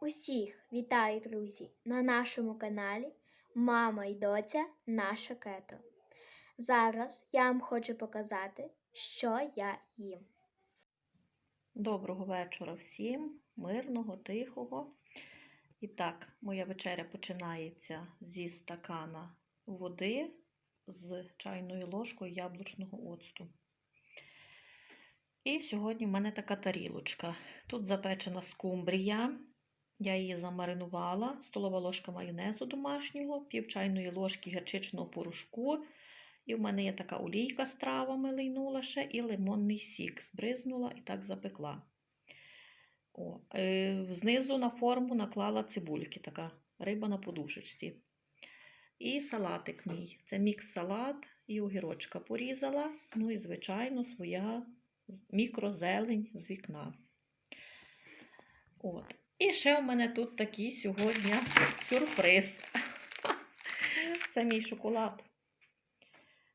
Усіх вітаю, друзі, на нашому каналі Мама і доця Наша Кето. Зараз я вам хочу показати, що я їм. Доброго вечора всім, мирного, тихого. І так, моя вечеря починається зі стакана води з чайною ложкою яблучного оцту. І сьогодні в мене така тарілочка. Тут запечена скумбрія. Я її замаринувала, столова ложка майонезу домашнього, пів чайної ложки гірчичного порошку. І в мене є така олійка з травами лийнула ще, і лимонний сік збризнула і так запекла. О, е, знизу на форму наклала цибульки, така риба на подушечці. І салатик мій. Це мікс-салат і огірочка порізала. Ну і, звичайно, своя мікрозелень з вікна. От. І ще в мене тут такий сьогодні сюрприз. Це мій шоколад.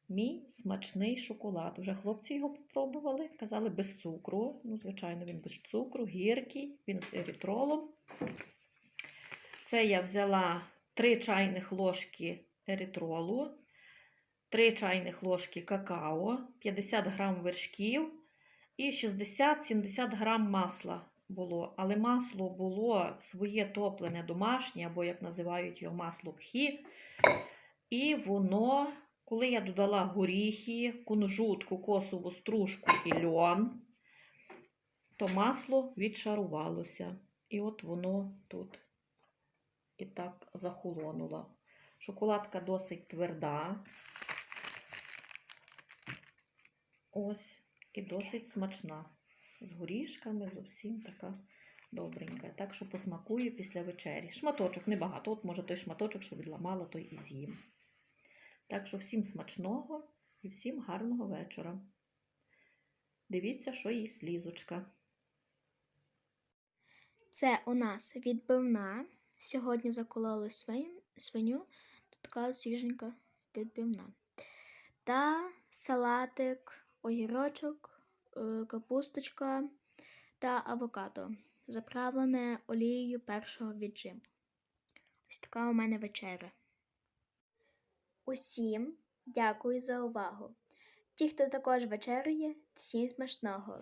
Мій смачний шоколад. Вже хлопці його попробували, казали без цукру. Ну, звичайно, він без цукру, гіркий, він з ерітролом. Це я взяла 3 чайних ложки ерітролу, 3 чайних ложки какао, 50 грам вершків і 60-70 грам масла було. Але масло було своє топлене домашнє, або, як називають його, масло кхі. І воно, коли я додала горіхи, кунжут, кокосову стружку і льон, то масло відшарувалося. І от воно тут і так захолонуло. Шоколадка досить тверда. Ось, і досить смачна. З горішками, зовсім така добренька. Так що посмакую після вечері. Шматочок небагато. От, може, той шматочок, що відламала, той і з'їм. Так що всім смачного і всім гарного вечора. Дивіться, що їсть лізочка. Це у нас відбивна. Сьогодні закололи свин- свиню, тут така свіженька відбивна. Та салатик, огірочок, капусточка та авокадо, заправлене олією першого віджиму. Ось така у мене вечеря. Усім дякую за увагу. Ті, хто також вечеряє, всім смачного.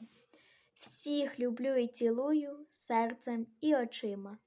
Всіх люблю і цілую серцем і очима.